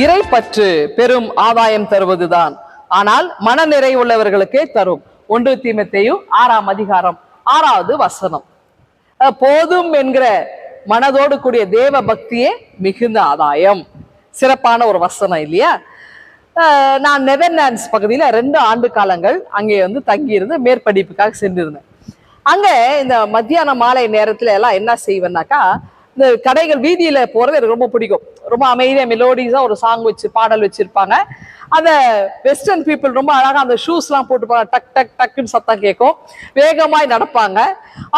இறைப்பற்று பெரும் ஆதாயம் தருவதுதான். ஆனால் மனநிறை உள்ளவர்களுக்கே தரும். ஒன்று தீமத்தையும் ஆறாம் அதிகாரம் ஆறாவது வசனம். போதும் என்கிற மனதோடு கூடிய தேவ பக்தியே மிகுந்த ஆதாயம். சிறப்பான ஒரு வசனம் இல்லையா? நான் நெதர்லாண்ட்ஸ் பகுதியில் ரெண்டு ஆண்டு காலங்கள் அங்கே வந்து தங்கியிருந்து மேற்படிப்புக்காக சென்றிருந்தேன். அங்கே இந்த மத்தியான மாலை நேரத்தில் எல்லாம் என்ன செய்வேன்னாக்கா இந்த கடைகள் வீதியில போறது எனக்கு ரொம்ப பிடிக்கும். ரொம்ப அமைதியா மெலோடிஸா ஒரு சாங் வச்சு பாடல் வச்சிருப்பாங்க. அந்த வெஸ்டர்ன் பீப்புள் ரொம்ப அழகாக அந்த ஷூஸ் எல்லாம் போட்டுப்பாங்க. டக் டக் டக்குன்னு சத்தம் கேட்கும். வேகமாய் நடப்பாங்க.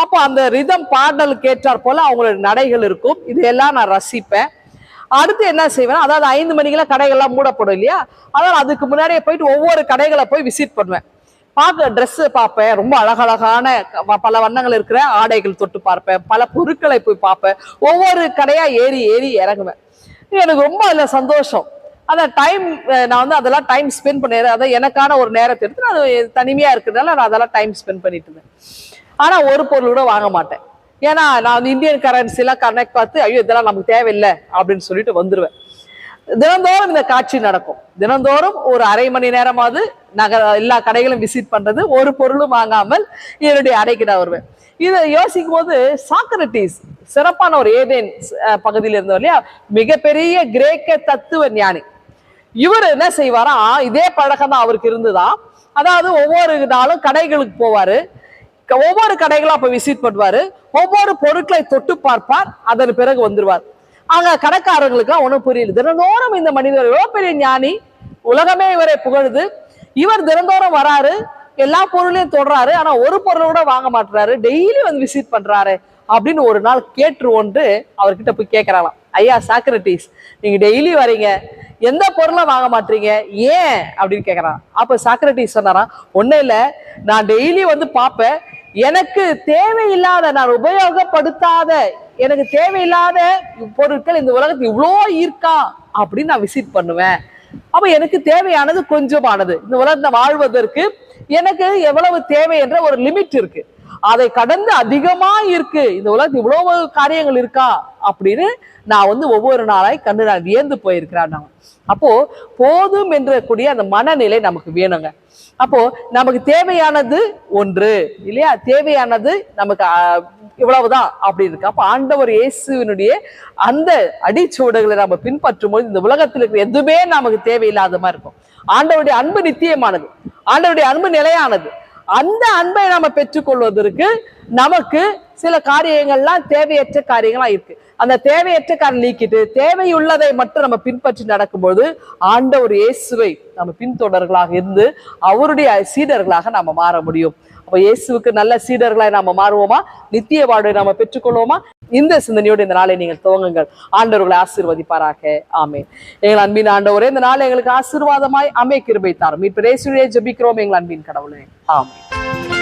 அப்போ அந்த ரிதம் பாடலுக்கு ஏற்றாற் போல அவங்களோட நடைகள் இருக்கும். இதையெல்லாம் நான் ரசிப்பேன். அடுத்து என்ன செய்வேன் அதாவது ஐந்து மணிக்கெல்லாம் கடைகள்லாம் மூடப்படும் இல்லையா? அதாவது அதுக்கு முன்னாடியே போயிட்டு ஒவ்வொரு கடைகளை போய் விசிட் பண்ணுவேன். பார்க்க ட்ரெஸ் பார்ப்பேன். ரொம்ப அழகழகான பல வண்ணங்கள் இருக்கிற ஆடைகள் தொட்டு பார்ப்பேன். பல பொருட்களை போய் பார்ப்பேன். ஒவ்வொரு கடையா ஏறி ஏறி இறங்குவேன். எனக்கு ரொம்ப அதுல சந்தோஷம். அந்த டைம் நான் வந்து அதெல்லாம் டைம் ஸ்பெண்ட் பண்ணேன் அதை எனக்கான ஒரு நேரத்தை எடுத்து நான் அது தனிமையா இருக்கிறதுனால நான் அதெல்லாம் டைம் ஸ்பெண்ட் பண்ணிட்டு இருந்தேன். ஆனா ஒரு பொருள் கூட வாங்க மாட்டேன். ஏன்னா நான் வந்து இந்தியன் கரன்சி எல்லாம் கனெக்ட் பார்த்து ஐயோ இதெல்லாம் நமக்கு தேவையில்லை அப்படின்னு சொல்லிட்டு வந்துருவேன். தினந்தோறும் இந்த காட்சி நடக்கும். தினந்தோறும் ஒரு அரை மணி நேரமாவது நகர எல்லா கடைகளும் விசிட் பண்றது. ஒரு பொருளும் வாங்காமல் என்னுடைய அடைக்கு நான் வருவேன். இதை யோசிக்கும் போது சாக்ரட்டிஸ் சிறப்பான ஒரு ஏதேன் பகுதியில் இருந்தவர் இல்லையா? மிகப்பெரிய கிரேக்க தத்துவ ஞானி. இவர் என்ன செய்வாரா? இதே பழக்கம் தான் அவருக்கு இருந்துதான் அதாவது ஒவ்வொரு நாளும் கடைகளுக்கு போவாரு. க- ஒவ்வொரு கடைகளும் அப்ப விசிட் பண்ணுவாரு. ஒவ்வொரு பொருட்களை தொட்டு பார்ப்பார். அதன் பிறகு வந்துருவார். அங்க கடைக்காரங்களுக்கு ஒன்றும் புரியல. தினந்தோறும் இந்த மனிதர் எவ்வளோ பெரிய ஞானி. உலகமே இவரை புகழுது. இவர் தினந்தோறும் வராரு. எல்லா பொருளையும் தொடுறாரு. ஆனா ஒரு பொருளை கூட வாங்க மாட்டுறாரு. டெய்லி வந்து விசிட் பண்றாரு அப்படின்னு ஒரு நாள் கேட்டுருவோன்ட்டு அவர்கிட்ட போய் கேட்கறாங்களாம் ஐயா சாக்ரட்டிஸ் நீங்க டெய்லி வரீங்க. எந்த பொருளை வாங்க மாட்டீங்க? ஏன்? அப்படின்னு கேட்குறான் அப்போ சாக்ரட்டிஸ் சொன்னாராம் ஒன்றும் இல்லை. நான் டெய்லி வந்து பார்ப்பேன். எனக்கு தேவையில்லாத நான் உபயோகப்படுத்தாத எனக்கு தேவையில்லாத பொருட்கள் இந்த உலகத்துக்கு இவ்வளோ இருக்கா அப்படின்னு நான் விசிட் பண்ணுவேன். அப்ப எனக்கு தேவையானது கொஞ்சமானது. இந்த உலகத்தை வாழ்வதற்கு எனக்கு எவ்வளவு தேவை என்ற ஒரு லிமிட் இருக்கு. அதை கடந்து அதிகமா இருக்கு. இந்த உலகத்து இவ்வளவு காரியங்கள் இருக்கா? அப்படின்னு நான் வந்து ஒவ்வொரு நாளாய் கண்டு நான் வியந்து போயிருக்கிறேன் நான் அப்போ போதும் என்ற கூடிய அந்த மனநிலை நமக்கு வேணுங்க. அப்போ நமக்கு தேவையானது ஒன்று இல்லையா? தேவையானது நமக்கு இவ்வளவுதான் அப்படி இருக்கு. அப்ப ஆண்டவர் இயேசுவினுடைய அந்த அடிச்சுவடுகளை நம்ம பின்பற்றும் போது இந்த உலகத்தில் இருக்கிற எதுவுமே நமக்கு தேவையில்லாத மாதிரி இருக்கும். ஆண்டவருடைய அன்பு நித்தியமானது. ஆண்டவருடைய அன்பு நிலையானது. அந்த அன்பை நாம பெற்றுக்கொள்வதற்கு நமக்கு சில காரியங்கள்லாம் தேவையற்ற காரியங்களா இருக்கு. அந்த தேவையற்ற காரியம் நீக்கிட்டு தேவையுள்ளதை மட்டும் நம்ம பின்பற்றி நடக்கும்போது ஆண்டவர் இயேசுவை நம்ம பின்தொடர்களாக இருந்து அவருடைய சீடர்களாக நாம மாற முடியும். அப்போ இயேசுவுக்கு நல்ல சீடர்களாய் நாம மாறுவோமா? நித்திய வாழ்வை நாம பெற்றுக்கொள்வோமா? இந்த சிந்தனையோடு இந்த நாளை நீங்கள் துவங்குங்கள். ஆண்டவர்களை ஆசீர்வதிப்பாராக. ஆமே எங்கள் அன்பின் ஆண்டவரே இந்த நாள் எங்களுக்கு ஆசீர்வாதமாய் அமை கிருபை தாரும். இப்ப ரேசுடைய ஜெபிக்கிறோம் எங்கள் அன்பின் கடவுளே. ஆமே